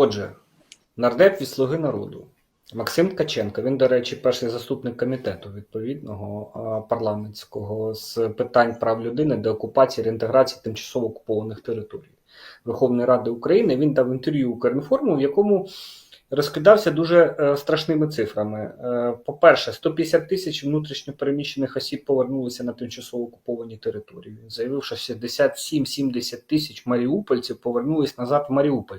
Отже, нардеп від Слуги народу Максим Ткаченко, він, до речі, перший заступник комітету відповідного парламентського з питань прав людини, деокупації, реінтеграції тимчасово окупованих територій Верховної Ради України. Він дав інтерв'ю Укрінформу, в якому розкидався дуже е, страшними цифрами. Е, по-перше, 150 тисяч внутрішньопереміщених осіб повернулися на тимчасово окуповані території. Він заявив, що 67-70 тисяч маріупольців повернулись назад в Маріуполь.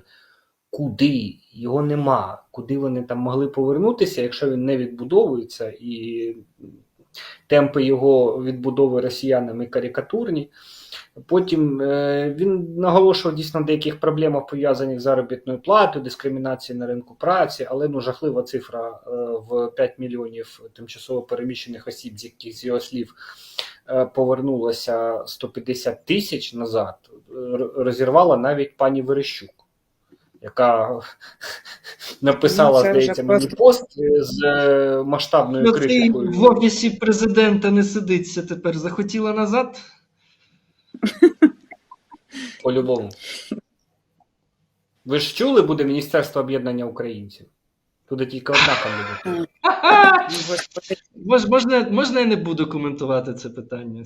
Куди? Його нема. Куди вони там могли повернутися, якщо він не відбудовується, і темпи його відбудови росіянами карикатурні. Потім е, він наголошував дійсно на деяких проблемах пов'язаних з заробітною платою, дискримінацією на ринку праці, але ну жахлива цифра е, в 5 мільйонів тимчасово переміщених осіб, з яких з його слів е, повернулося 150 тисяч назад, розірвала навіть пані Верещук, яка написала, Ну, здається, мені просто- пост з е, масштабною Ну, ти критикою. в офісі президента не сидиться тепер. Захотіла назад? По-любому. Ви ж чули, буде Міністерство об'єднання українців? Туди тільки одна кандидатура. Ну, Мож, можна, можна я не буду коментувати це питання?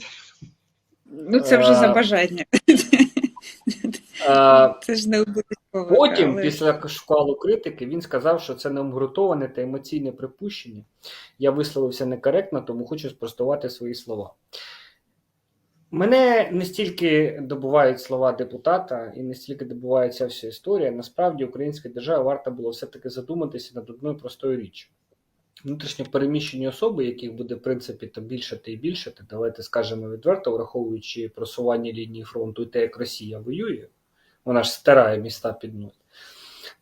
Ну, це вже за Е, бажання. Е, Це ж не обов'язково. Потім, але- після шквалу критики, він сказав, що це необґрунтоване та емоційне припущення. Я висловився некоректно, тому хочу спростувати свої слова. Мене не стільки добувають слова депутата і не стільки добувається вся історія. Насправді, українська держава варта було все-таки задуматися над одною простою річчю. Внутрішньо переміщені особи, яких буде в принципі то більшати і більшати, давайте скажемо відверто, враховуючи просування лінії фронту і те, як Росія воює, вона ж стирає міста під нуль,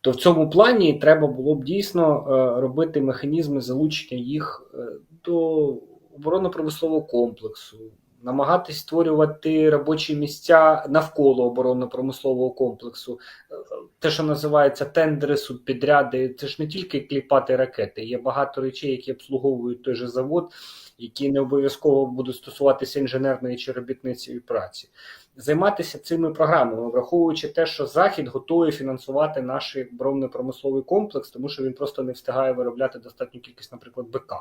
то в цьому плані треба було б дійсно е, робити механізми залучення їх е, до оборонно-промислового комплексу, намагатись створювати робочі місця навколо оборонно-промислового комплексу. Е, Те, що називається тендери, субпідряди, це ж не тільки кліпати ракети. Є багато речей, які обслуговують той же завод, які не обов'язково будуть стосуватися інженерної чи робітницької праці займатися цими програмами, враховуючи те, що Захід готує фінансувати наш оборонно-промисловий комплекс, тому що він просто не встигає виробляти достатню кількість, наприклад, БК.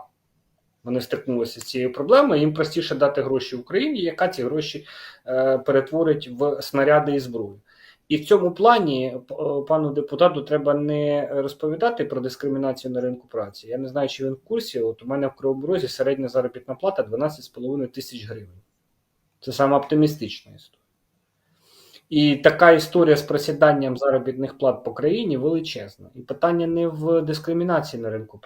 Вони стикнулися з цією проблемою. Їм простіше дати гроші Україні, яка ці гроші е, перетворить в снаряди і зброю. І в цьому плані е, пану депутату треба не розповідати про дискримінацію на ринку праці. Я не знаю, чи він в курсі. От у мене в Кривому Розі середня заробітна плата 12,5 тисяч гривень. Це саме оптимістична історія. І така історія з просіданням заробітних плат по країні величезна. І питання не в дискримінації на ринку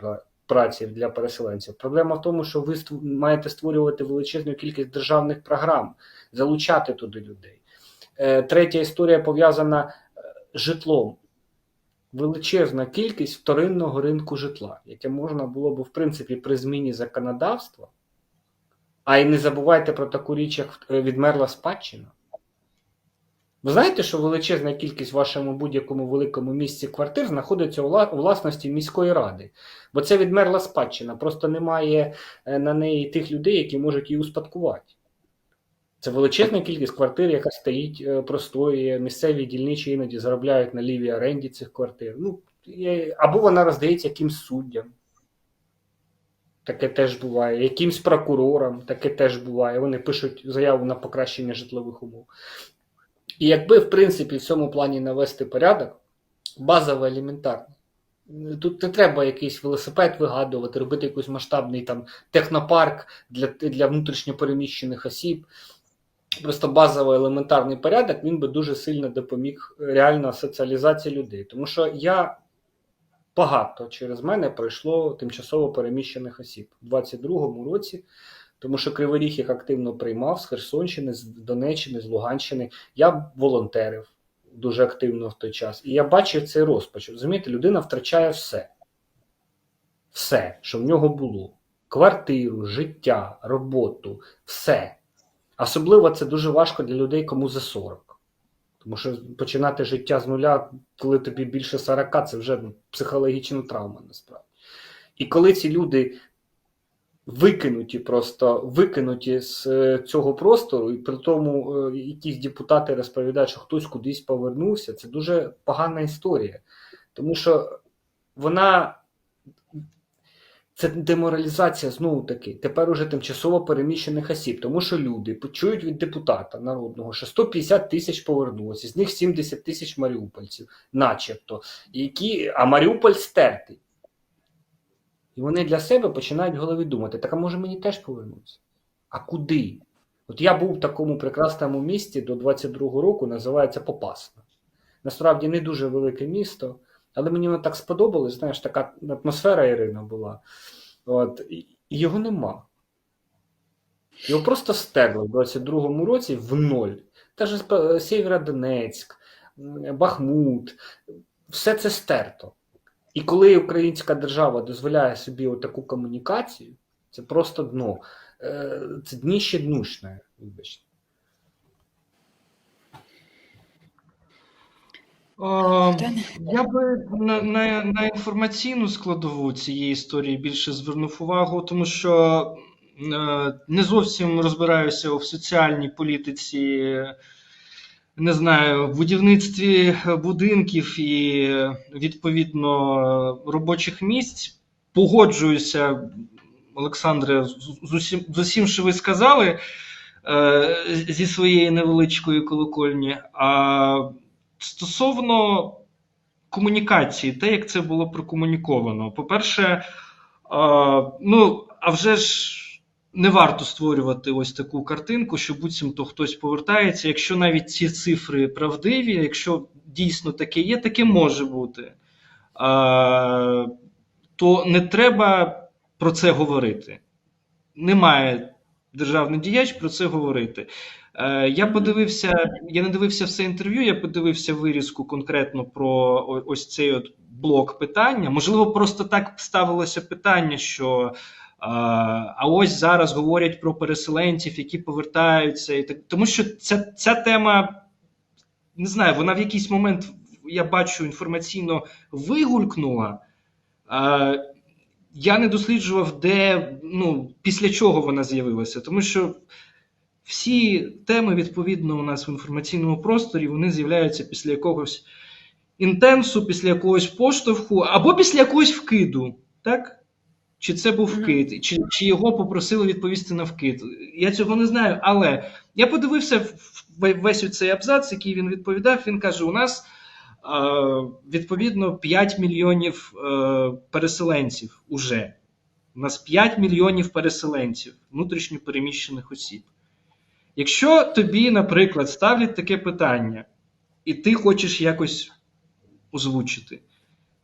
праці для переселенців. Проблема в тому, що ви маєте створювати величезну кількість державних програм, залучати туди людей. Е, Третя історія пов'язана е, з житлом. Величезна кількість вторинного ринку житла, яке можна було б, в принципі, при зміні законодавства. А й не забувайте про таку річ, як е, відмерла спадщина. Ви знаєте, що величезна кількість в вашому будь-якому великому місці квартир знаходиться у власності міської ради, бо це відмерла спадщина, просто немає е, на неї тих людей, які можуть її успадкувати. Це величезна кількість квартир, яка стоїть е, місцеві дільничі іноді заробляють на лівій оренді цих квартир. Ну, або вона роздається якимсь суддям. Таке теж буває, якимсь прокурорам, таке теж буває. Вони пишуть заяву на покращення житлових умов. І якби, в принципі, в цьому плані навести порядок, базово елементарно. Тут не треба якийсь велосипед вигадувати, робити якийсь масштабний там технопарк для, для внутрішньопереміщених осіб. Просто базово елементарний порядок він би дуже сильно допоміг реально соціалізації людей. Тому що я багато через мене пройшло тимчасово переміщених осіб у 22-му році, тому що Кривий Ріг їх активно приймав з Херсонщини, з Донеччини, з Луганщини. Я волонтерив дуже активно в той час. І я бачив цей розпач. Розумієте, людина втрачає все. Все, що в нього було: квартиру, життя, роботу, все. Особливо це дуже важко для людей, кому за 40. Тому що починати життя з нуля, коли тобі більше 40, це вже психологічна травма насправді. І коли ці люди викинуті, просто викинуті з е, цього простору, і при тому е, якісь депутати розповідають, що хтось кудись повернувся, це дуже погана історія. Тому що вона. Це деморалізація знову таки. Тепер уже тимчасово переміщених осіб, тому що люди почують від депутата народного, що 150 тисяч повернулося, з них 70 тисяч маріупольців, начебто, які, а Маріуполь стертий. І вони для себе починають в голові думати: так а може мені теж повернутися? А куди? От я був в такому прекрасному місті до 22-го року, називається Попасна. Насправді не дуже велике місто, але мені воно так сподобалось, знаєш, така атмосфера Ірина була. От, і його нема. Його просто стерли в 22-му році в ноль. Та ж е, Сєвєродонецьк, Бахмут, все це стерто. І коли українська держава дозволяє собі таку комунікацію, це просто дно. Е, Це дніще днушне, вибачте. Я би на, на, на інформаційну складову цієї історії більше звернув увагу, тому що е, не зовсім розбираюся в соціальній політиці, не знаю, в будівництві будинків і відповідно робочих місць. Погоджуюся, Олександре, з, усім, з усім, що ви сказали е, зі своєї невеличкої колокольні. А Стосовно комунікації, те, як це було прокомуніковано. По-перше, ну, а вже ж не варто створювати ось таку картинку, що буцімто хтось повертається. Якщо навіть ці цифри правдиві, якщо дійсно таке є, таке може бути, то не треба про це говорити. Немає державний діяч про це говорити. Е, Я подивився, я не дивився все інтерв'ю, я подивився вирізку конкретно про ось цей от блок питання. Можливо, просто так ставилося питання, що а ось зараз говорять про переселенців, які повертаються, і так тому що ця, ця тема не знаю, вона в якийсь момент я бачу інформаційно вигулькнула. Я не досліджував, де ну після чого вона з'явилася, тому що всі теми, відповідно, у нас в інформаційному просторі вони з'являються після якогось інтенсу, після якогось поштовху або після якогось вкиду. Так? Чи це був вкид, чи, чи його попросили відповісти на вкид. Я цього не знаю, але я подивився весь цей абзац, який він відповідав. Він каже: у нас е, відповідно 5 мільйонів е, переселенців уже. У нас 5 мільйонів переселенців, внутрішньо переміщених осіб. Якщо тобі, наприклад, ставлять таке питання, і ти хочеш якось озвучити,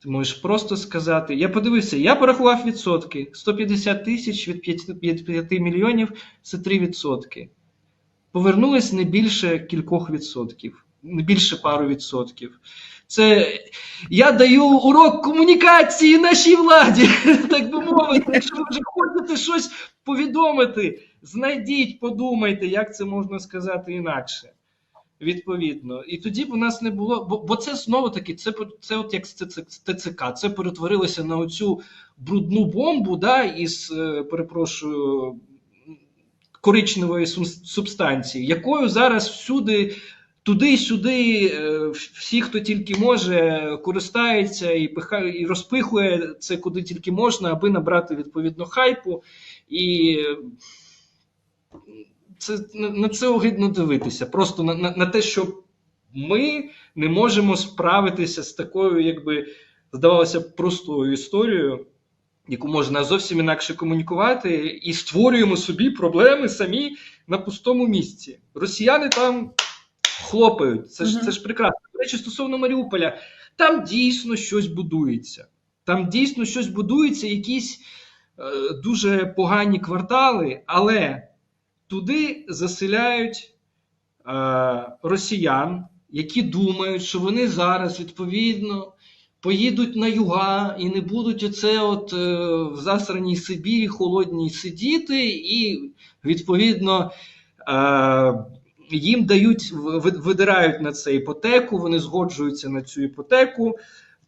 ти можеш просто сказати: я подивився, я порахував відсотки: 150 тисяч від 5, від 5 мільйонів це 3 відсотки. Повернулись не більше кількох відсотків, не більше пару відсотків. Це я даю урок комунікації нашій владі, так би мовити. Якщо ви вже хочете щось повідомити, знайдіть, подумайте, як це можна сказати інакше. Відповідно, і тоді б у нас не було, бо, бо це знову таки, це, це от як ТЦК, це перетворилося на оцю брудну бомбу, да, із, е, перепрошую, коричневої субстанції, якою зараз всюди, туди й сюди, е, всі, хто тільки може, користається і пихає, і розпихує це куди тільки можна, аби набрати відповідно хайпу. І це на, це огидно дивитися. Просто на, на, на те, що ми не можемо справитися з такою, якби здавалося б, простою історією, яку можна зовсім інакше комунікувати, і створюємо собі проблеми самі на пустому місці. Росіяни там хлопають. Це ж, це ж прекрасно. До речі, стосовно Маріуполя, там дійсно щось будується. Там дійсно щось будується, якісь е, дуже погані квартали, але туди заселяють е, росіян, які думають, що вони зараз відповідно поїдуть на юга і не будуть оце от е, в засраній Сибірі холодній сидіти, і відповідно е, їм дають, видирають на це іпотеку, вони згоджуються на цю іпотеку.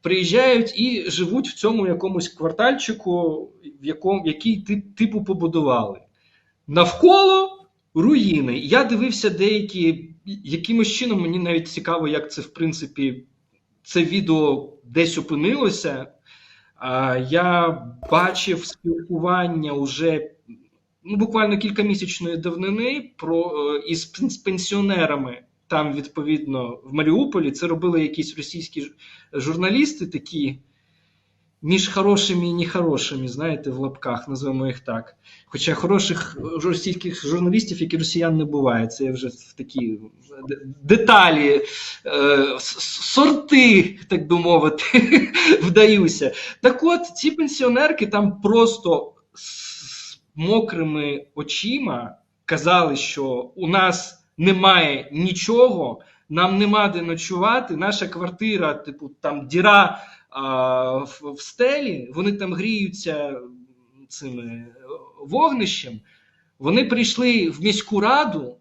Приїжджають і живуть в цьому якомусь квартальчику, в якому який ти- типу побудували. Навколо руїни. Я дивився деякі, якимось чином, мені навіть цікаво, як це в принципі це відео десь опинилося, я бачив спілкування уже ну, буквально кількамісячної давнини про, е, із пен- пенсіонерами. Там, відповідно, в Маріуполі це робили якісь російські журналісти такі між хорошими і нехорошими, знаєте, в лапках, називаємо їх так. Хоча хороших російських журналістів, як і росіян, не буває. Це вже в такі деталі, е, сорти, так би мовити, вдаюся. Так от, ці пенсіонерки там просто з мокрими очима казали, що у нас немає нічого, нам нема де ночувати, наша квартира, типу, там діра в, в стелі, вони там гріються цими е, вогнищем. Вони прийшли в міську раду,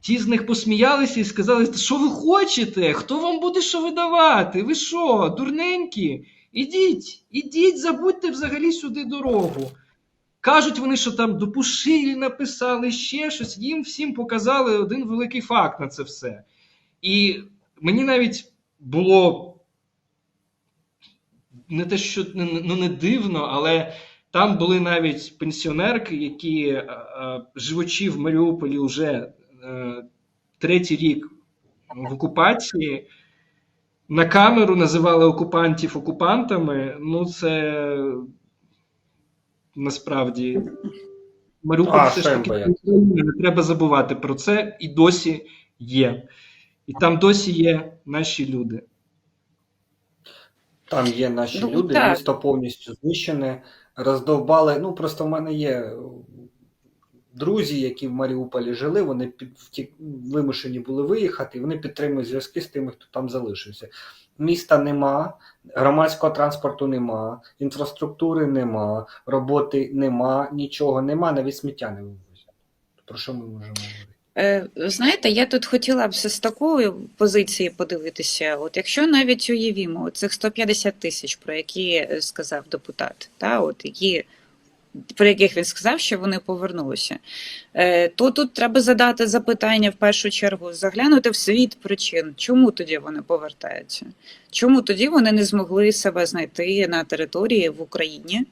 ті з них посміялися і сказали, що ви хочете? Хто вам буде що видавати? Ви що, дурненькі? Ідіть, ідіть, забудьте взагалі сюди дорогу. Кажуть вони, що там до Пушилі написали ще щось, їм всім показали один великий факт на це все. І мені навіть було не те, що ну, не дивно, але там були навіть пенсіонерки, які е, е, живучи в Маріуполі вже е, третій рік в окупації, на камеру називали окупантів окупантами. Ну, це насправді Маріуполь все ж таки не треба забувати про це, і досі є. І там досі є наші люди. Там є наші Ну, люди, так. місто повністю знищене, роздовбали. Ну просто в мене є е, друзі, які в Маріуполі жили, вони під втік, вимушені були виїхати, і вони підтримують зв'язки з тими, хто там залишився. Міста нема, громадського транспорту нема, інфраструктури нема, роботи нема, нічого нема, навіть сміття не вивозять. Про що ми можемо говорити? Е, Знаєте, я тут хотіла б з такої позиції подивитися. От якщо навіть уявімо цих 150 тисяч, про які е, сказав депутат, та от які про яких він сказав, що вони повернулися, е, то тут треба задати запитання в першу чергу, заглянути в світ причин, чому тоді вони повертаються, чому тоді вони не змогли себе знайти на території в Україні.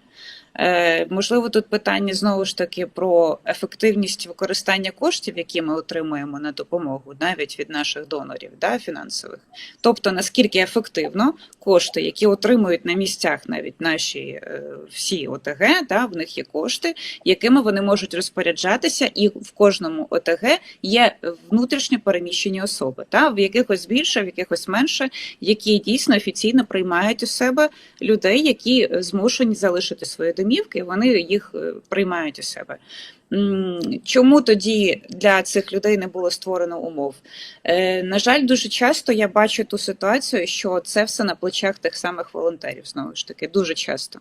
Е, Можливо, тут питання знову ж таки про ефективність використання коштів, які ми отримуємо на допомогу, навіть від наших донорів, да, фінансових. Тобто, наскільки ефективно кошти, які отримують на місцях навіть наші е, всі ОТГ, да, в них є кошти, якими вони можуть розпоряджатися, і в кожному ОТГ є внутрішньо переміщені особи, та, в якихось більше, в якихось менше, які дійсно офіційно приймають у себе людей, які е, змушені залишити свої домівки, вони їх е, приймають у себе. Чому тоді для цих людей не було створено умов? Е, на жаль, дуже часто я бачу ту ситуацію, що це все на плечах тих самих волонтерів, знову ж таки, дуже часто.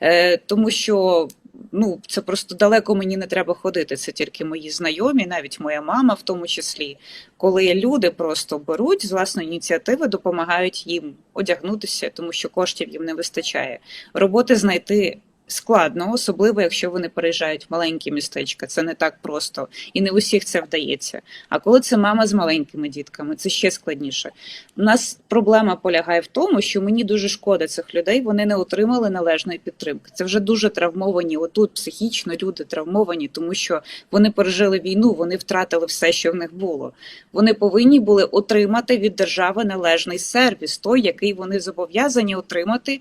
Е, тому що ну, це просто далеко мені не треба ходити. Це тільки мої знайомі, навіть моя мама в тому числі, коли люди просто беруть з власної ініціативи, допомагають їм одягнутися, тому що коштів їм не вистачає. Роботи знайти. Складно, особливо якщо вони переїжджають в маленькі містечка. Це не так просто, і не усіх це вдається. А коли це мама з маленькими дітками, це ще складніше. У нас проблема полягає в тому, що мені дуже шкода цих людей. Вони не отримали належної підтримки. Це вже дуже травмовані. Отут психічно люди травмовані, тому що вони пережили війну, вони втратили все, що в них було. Вони повинні були отримати від держави належний сервіс, той, який вони зобов'язані отримати.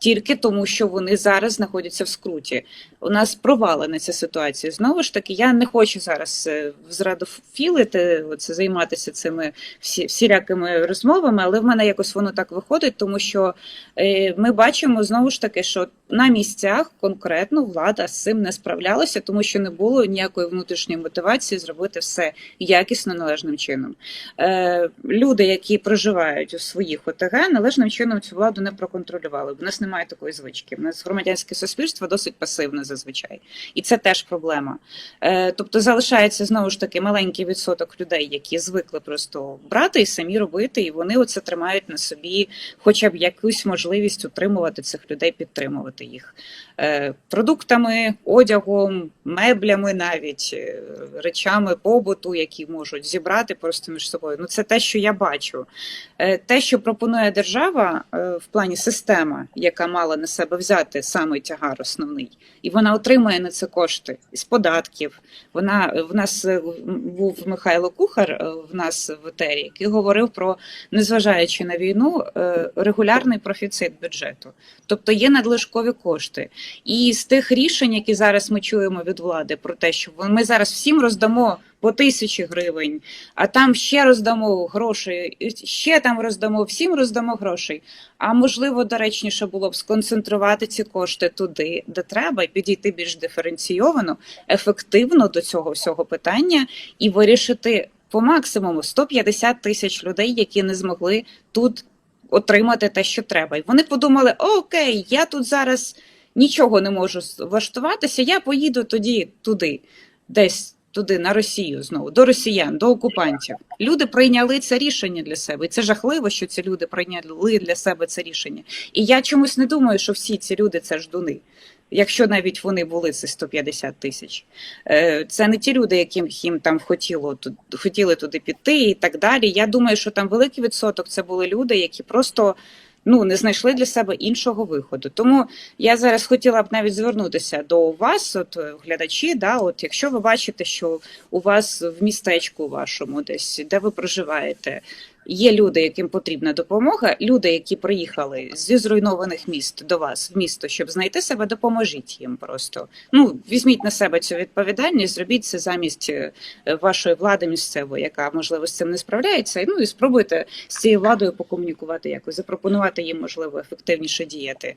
Тільки тому, що вони зараз знаходяться в скруті. У нас провалена ця ситуація. Знову ж таки, я не хочу зараз е, зрадофілити, оце займатися цими всі, всілякими розмовами, але в мене якось воно так виходить, тому що е, ми бачимо знову ж таки, що на місцях конкретно влада з цим не справлялася, тому що не було ніякої внутрішньої мотивації зробити все якісно належним чином. Е, люди, які проживають у своїх ОТГ, належним чином цю владу не проконтролювали. У нас немає такої звички. У нас громадянське суспільство досить пасивне зазвичай, і це теж проблема. Е, тобто залишається знову ж таки маленький відсоток людей, які звикли просто брати і самі робити, і вони оце тримають на собі, хоча б якусь можливість утримувати цих людей, підтримувати. Забезпечувати їх е, продуктами, одягом, меблями, навіть е, речами побуту, які можуть зібрати просто між собою. Ну це те, що я бачу. Е, Те, що пропонує держава в плані система, яка мала на себе взяти саме тягар основний, і вона отримує на це кошти з податків. Вона в нас був Михайло Кухар в нас в етері, який говорив про незважаючи на війну, регулярний профіцит бюджету, тобто є надлишкові кошти. І з тих рішень, які зараз ми чуємо від влади, про те, що ми зараз всім роздамо по тисячі гривень, а там ще роздамо грошей, ще там роздамо, всім роздамо грошей. А можливо, доречніше було б сконцентрувати ці кошти туди, де треба, і підійти більш диференційовано, ефективно до цього всього питання і вирішити по максимуму 150 тисяч людей, які не змогли тут отримати те, що треба. І вони подумали: окей, я тут зараз нічого не можу влаштуватися, я поїду тоді туди, десь туди, на Росію знову, до росіян, до окупантів. Люди прийняли це рішення для себе. І це жахливо, що ці люди прийняли для себе це рішення. І я чомусь не думаю, що всі ці люди це ждуни. Якщо навіть вони були це 150 тисяч, Е, це не ті люди, яким їм там хотіло хотіли туди піти і так далі. Я думаю, що там великий відсоток це були люди, які просто ну не знайшли для себе іншого виходу. Тому я зараз хотіла б навіть звернутися до вас, от е, глядачі. Да, от якщо ви бачите, що у вас в містечку вашому, десь де ви проживаєте, є люди, яким потрібна допомога. Люди, які приїхали зі зруйнованих міст до вас в місто, щоб знайти себе, допоможіть їм просто. Ну візьміть на себе цю відповідальність, зробіть це замість е, вашої влади місцевої, яка можливо з цим не справляється. Ну і спробуйте з цією владою покомунікувати якось, запропонувати їм можливо ефективніше діяти.